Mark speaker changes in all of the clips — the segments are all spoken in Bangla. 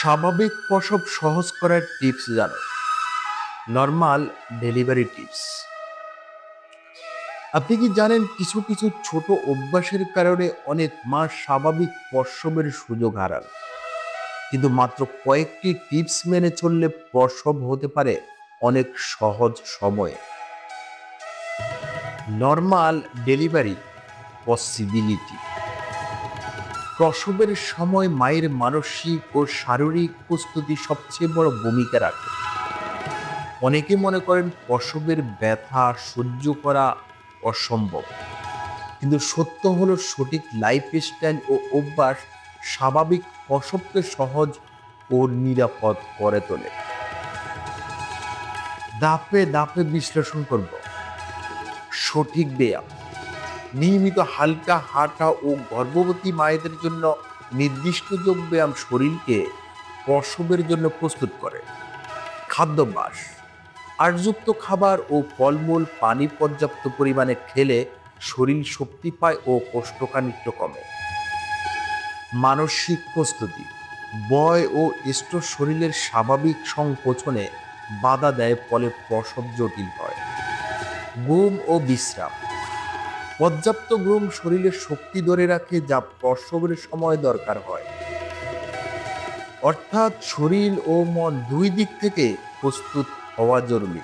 Speaker 1: স্বাভাবিক প্রসব সহজ করার টিপস জানো। নর্মাল ডেলিভারি টিপস আপনি কি জানেন কিছু কিছু ছোট অভ্যাসের কারণে অনেক মা স্বাভাবিক প্রসবের সুযোগ হারান? কিন্তু মাত্র কয়েকটি টিপস মেনে চললে প্রসব হতে পারে অনেক সহজ সময়ে। নর্মাল ডেলিভারি পসিবিলিটি প্রসবের সময় মায়ের মানসিক ও শারীরিক প্রস্তুতি সবচেয়ে বড় ভূমিকা রাখে। অনেকে মনে করেন প্রসবের ব্যথা সহ্য করা অসম্ভব। কিন্তু সত্য হলো সঠিক লাইফস্টাইল ও অভ্যাস স্বাভাবিক প্রসবকে সহজ ও নিরাপদ করে তোলে। দাপে দাপে বিশ্লেষণ করব। সঠিক ব্যায়াম নিয়মিত হালকা হাঁটা ও গর্ভবতী মায়েদের জন্য নির্দিষ্ট যোগ ব্যায়াম শরীরকে প্রসবের জন্য প্রস্তুত করে। খাদ্যাভ্যাস আটযুক্ত খাবার ও ফলমূল পানি পর্যাপ্ত পরিমাণে খেলে শরীর শক্তি পায় ও কোষ্ঠকাঠিন্য কমে। মানসিক প্রস্তুতি। বয় ও ইষ্ট শরীরের স্বাভাবিক সংকোচনে বাধা দেয় ফলে প্রসব জটিল হয়। ঘুম ও বিশ্রাম। পর্যাপ্ত ঘুম শরীরের শক্তি ধরে রাখে যা প্রসবের সময় দরকার হয়। অর্থাৎ শরীর ও মন দুই দিক থেকে প্রস্তুত হওয়া জরুরি।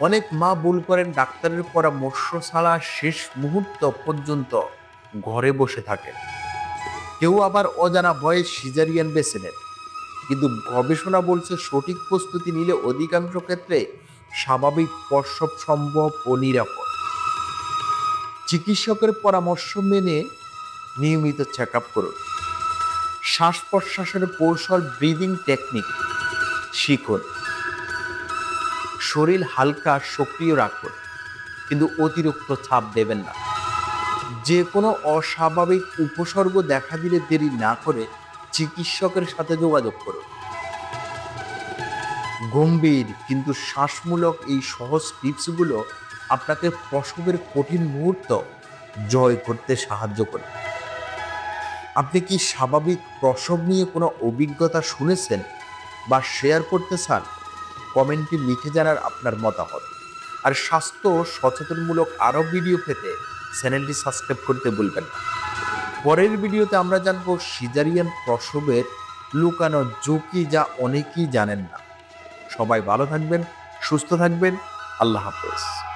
Speaker 1: অনেক মা ভুল করেন, ডাক্তারের পরামর্শ ছাড়া শেষ মুহূর্ত পর্যন্ত ঘরে বসে থাকেন। কেউ আবার অজানা ভয়ে সিজারিয়ান বেছে নেন। কিন্তু গবেষণা বলছে সঠিক প্রস্তুতি নিলে অধিকাংশ ক্ষেত্রে স্বাভাবিক প্রসব সম্ভব ও নিরাপদ। চিকিৎসকের পরামর্শ মেনে নিয়মিত চেক আপ করুন। শ্বাস প্রশ্বাসের কৌশল ব্রিদিং টেকনিক শিখুন। শরীর হালকা সক্রিয় রাখুন, কিন্তু অতিরিক্ত ছাপ দেবেন না। যে কোনো অস্বাভাবিক উপসর্গ দেখা দিলে দেরি না করে চিকিৎসকের সাথে যোগাযোগ করুন। গম্ভীর কিন্তু শ্বাসমূলক এই সহজ টিপসগুলো আপনাকে প্রসবের কঠিন মুহূর্ত জয় করতে সাহায্য করে আপনি কি স্বাভাবিক প্রসব নিয়ে কোনো অভিজ্ঞতা শুনেছেন বা শেয়ার করতে চান? কমেন্টে লিখে জানার আপনার মতামত। আর স্বাস্থ্য সচেতনমূলক আরও ভিডিও পেতে চ্যানেলটি সাবস্ক্রাইব করতে ভুলবেন না। পরের ভিডিওতে আমরা জানব সিজারিয়ান প্রসবের লুকানো ঝুঁকি যা অনেকেই জানেন না। সবাই ভালো থাকবেন, সুস্থ থাকবেন। আল্লাহ হাফেজ।